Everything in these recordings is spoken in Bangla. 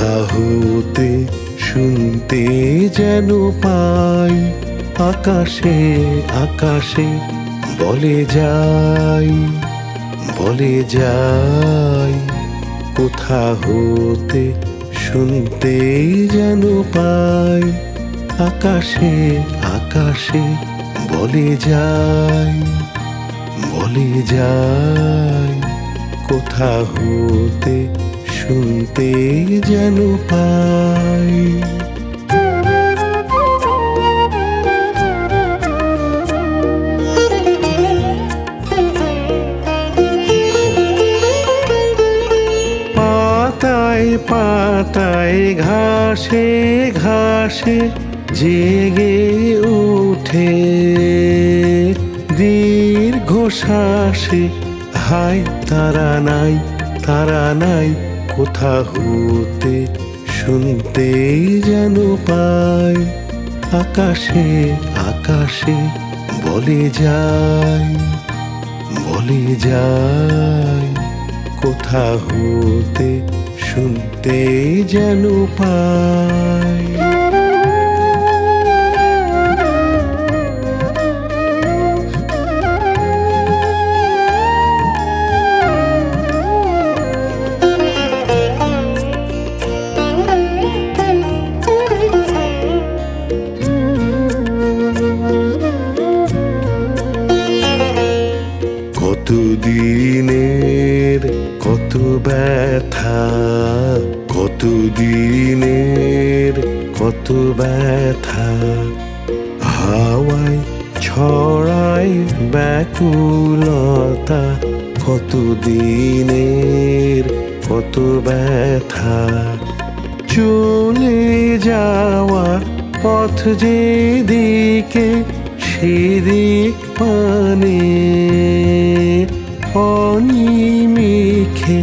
কোথা হতে শুনতে যেন পাই, আকাশে আকাশে বলে যাই বলে যাই, কোথা হতে শুনতে যেন পাই, আকাশে আকাশে বলে যাই বলে যাই, কোথা হতে শুনতে যেন পাই। পাতায় পাতায় ঘাসে ঘাসে জেগে উঠে। দীর্ঘশ্বাসে হায়, তারা নাই তারা নাই। কোথা হতে শুনতে যেন পায় আকাশে আকাশে বলে যায় বলে যায় কোথা হতে শুনতে যেন পাই। দিনের কত ব্যথা, কত দিনের কত ব্যথা। হাওয়ায় ছড়ায় ব্যাকুলতা, কত দিনের কত ব্যথা। চলে যাওয়ার পথ যেদিকে, সেদিক পানে অনিমিখে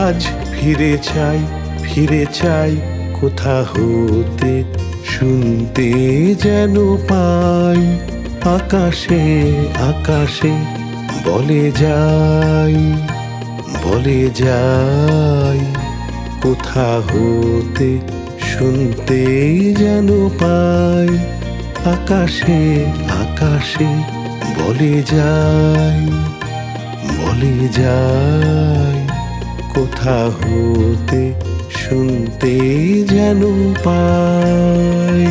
আজ ফিরে চাই ফিরে চাই কোথা হতে শুনতে যেন পাই। আকাশে আকাশে বলে যাই বলে যাই কোথা হতে শুনতে যেন পাই। আকাশে আকাশে বলে যাই। বলে যায় কোথা হতে শুনতে যেন পাই।